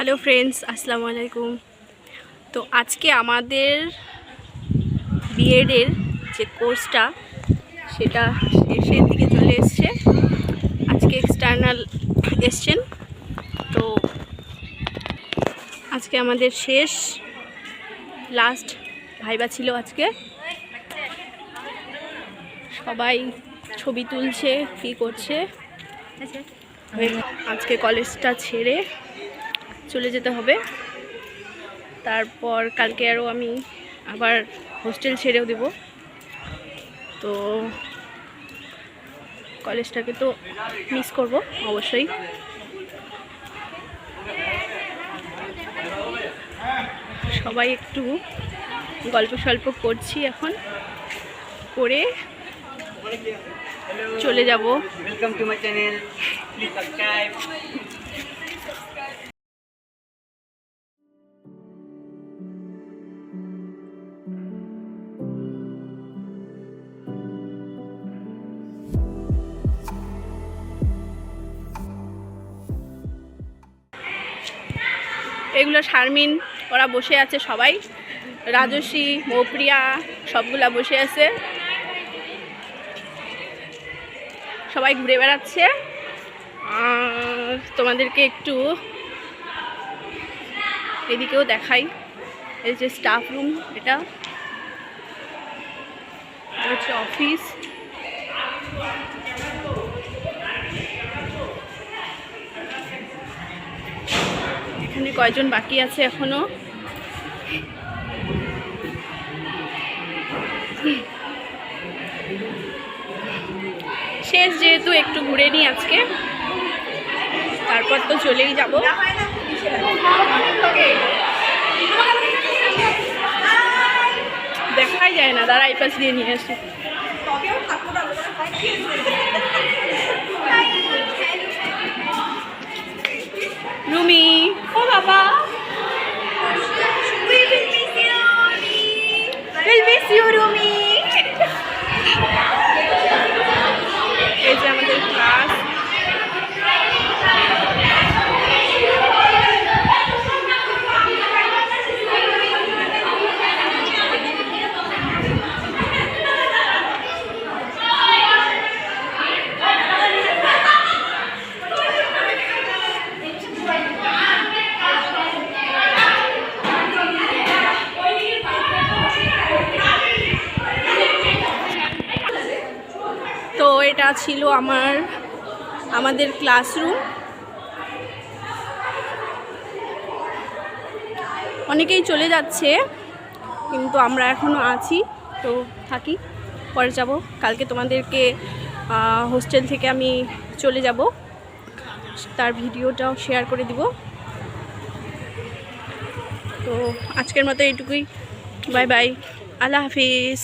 Hello friends, আসসালামু আলাইকুম। তো আজকে আমাদের বিএডের যে কোর্সটা, সেটা শেষের দিকে চলে এসছে। আজকে এক্সটার্নাল এসছেন। তো আজকে আমাদের শেষ লাস্ট ভাইবা ছিল আজকে। সবাই ছবি তুলছে, কী করছে। আজকে কলেজটা ছেড়ে চলে যেতে হবে। তারপর কালকে আরও আমি আবার হোস্টেল ছেড়েও দেব। তো কলেজটাকে তো মিস করব, অবশ্যই। সবাই একটু গল্প সল্প করছি এখন। করে চলে যাব। Welcome to my channel. Please subscribe. এগুলো শারমিন, ওরা বসে আছে সবাই। রাজস্বী মৌপ্রিয়া, সবগুলা বসে আছে। সবাই ঘুরে বেড়াচ্ছে। আর তোমাদেরকে একটু এদিকেও দেখাই। এই যে স্টাফ রুম এটা। এটা হচ্ছে অফিস কয়জন বাকি আছে এখনও? শেষ যেহেতু একটু ঘুরে নিই আজকে। তারপর তো চলেই যাব। দেখাই যায় না, দাঁড়া পাশ দিয়ে নিয়ে আসি রুমি ও বাবা We'll miss you, Rumi. এই যে আমাদের ক্লাস তো এটা ছিল আমার, আমাদের ক্লাসরুম অনেকেই চলে যাচ্ছে, কিন্তু আমরা এখনও আছি, তো থাকি। পরে যাব। কালকে তোমাদেরকে হোস্টেল থেকে আমি চলে যাব। তার ভিডিওটাও শেয়ার করে দিব। তো আজকের মতো এইটুকুই। বাই বাই আল্লাহ হাফিজ।